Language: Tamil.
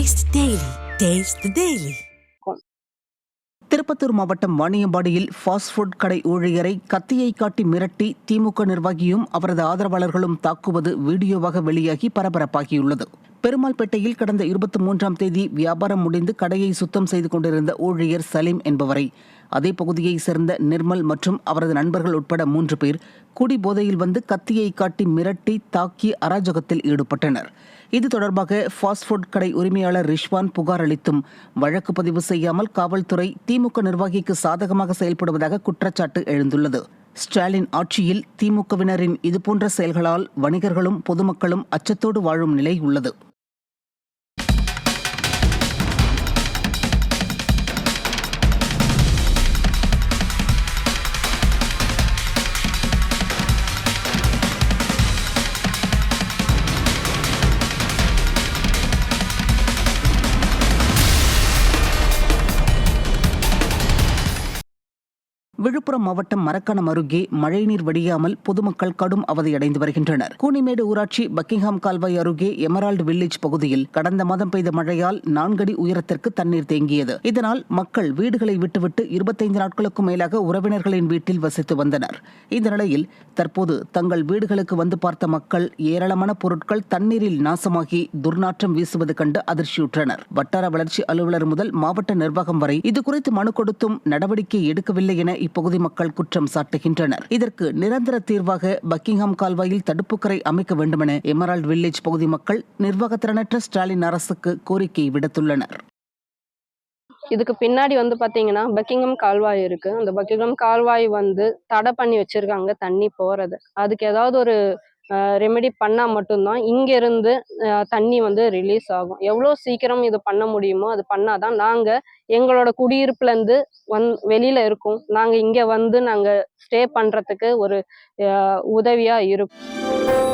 Taste daily taste daily Tirupattur மாவட்டம் வாணியம்பாடியில் ஃபாஸ்ட் ஃபுட் கடை ஊழியரை கத்தியை காட்டி மிரட்டி திமுக நிர்வாகியும் அவரது ஆதரவாளர்களும் தாக்குவது வீடியோவாக வெளியாகி பரபரப்பாகியுள்ளது. பெருமாள்பேட்டையில் கடந்த இருபத்தி மூன்றாம் தேதி வியாபாரம் முடிந்து கடையை சுத்தம் செய்து கொண்டிருந்த ஊழியர் சலீம் என்பவரை அதே பகுதியைச் சேர்ந்த நிர்மல் மற்றும் அவரது நண்பர்கள் உட்பட மூன்று பேர் குடி போதையில் வந்து கத்தியை காட்டி மிரட்டி தாக்கி அராஜகத்தில் ஈடுபட்டனர். இது தொடர்பாக ஃபாஸ்ட் ஃபுட் கடை உரிமையாளர் ரிஷ்வான் புகார் அளித்தும் வழக்கு பதிவு செய்யாமல் காவல்துறை திமுக நிர்வாகிக்கு சாதகமாக செயல்படுவதாக குற்றச்சாட்டு எழுந்துள்ளது. ஸ்டாலின் ஆட்சியில் திமுகவினரின் இதுபோன்ற செயல்களால் வணிகர்களும் பொதுமக்களும் அச்சத்தோடு வாழும் நிலை உள்ளது. விழுப்புரம் மாவட்டம் மரக்காணம் அருகே மழைநீர் வடியாமல் பொதுமக்கள் கடும் அவதியடைந்து வருகின்றனர். கூனிமேடு ஊராட்சி பக்கிங்ஹாம் கால்வாய் அருகே எமரால்டு வில்லேஜ் பகுதியில் கடந்த மாதம் பெய்த மழையால் நான்கடி உயரத்திற்கு தண்ணீர் தேங்கியது. இதனால் மக்கள் வீடுகளை விட்டுவிட்டு இருபத்தைந்து நாட்களுக்கும் மேலாக உறவினர்களின் வீட்டில் வசித்து வந்தனர். இந்த நிலையில் தற்போது தங்கள் வீடுகளுக்கு வந்து பார்த்த மக்கள் ஏராளமான பொருட்கள் தண்ணீரில் நாசமாகி துர்நாற்றம் வீசுவது கண்டு அதிர்ச்சியுற்றனர். வட்டார வளர்ச்சி அலுவலர் முதல் மாவட்ட நிர்வாகம் வரை இதுகுறித்து மனு கொடுத்தும் நடவடிக்கை எடுக்கவில்லை என இப்பகுதி மக்கள் குற்றம் சாட்டுகின்றனர். இதற்கு நிரந்தர தீர்வாக பக்கிங்ஹாம் கால்வாயில் தடுப்புக்கரை அமைக்க வேண்டுமென எமரால்ட் வில்லேஜ் பகுதி மக்கள் நிர்வாகத்திறனற்ற ஸ்டாலின் அரசுக்கு கோரிக்கை விடுத்துள்ளனர். இதுக்கு பின்னாடி வந்து பார்த்தீங்கன்னா பக்கிங்கம் கால்வாய் இருக்கு. அந்த பக்கிங்கம் கால்வாய் வந்து தடை பண்ணி வச்சிருக்காங்க தண்ணி போறது. அதுக்கு ஏதாவது ஒரு ரெமெடி பண்ணால் மட்டும்தான் இங்கேருந்து தண்ணி வந்து ரிலீஸ் ஆகும். எவ்வளோ சீக்கிரம் இது பண்ண முடியுமோ அது பண்ணாதான் நாங்கள் எங்களோட குடியிருப்புலேருந்து வந் வெளியில் இருக்கோம். நாங்கள் இங்கே வந்து நாங்கள் ஸ்டே பண்ணுறதுக்கு ஒரு உதவியாக இருக்கும்.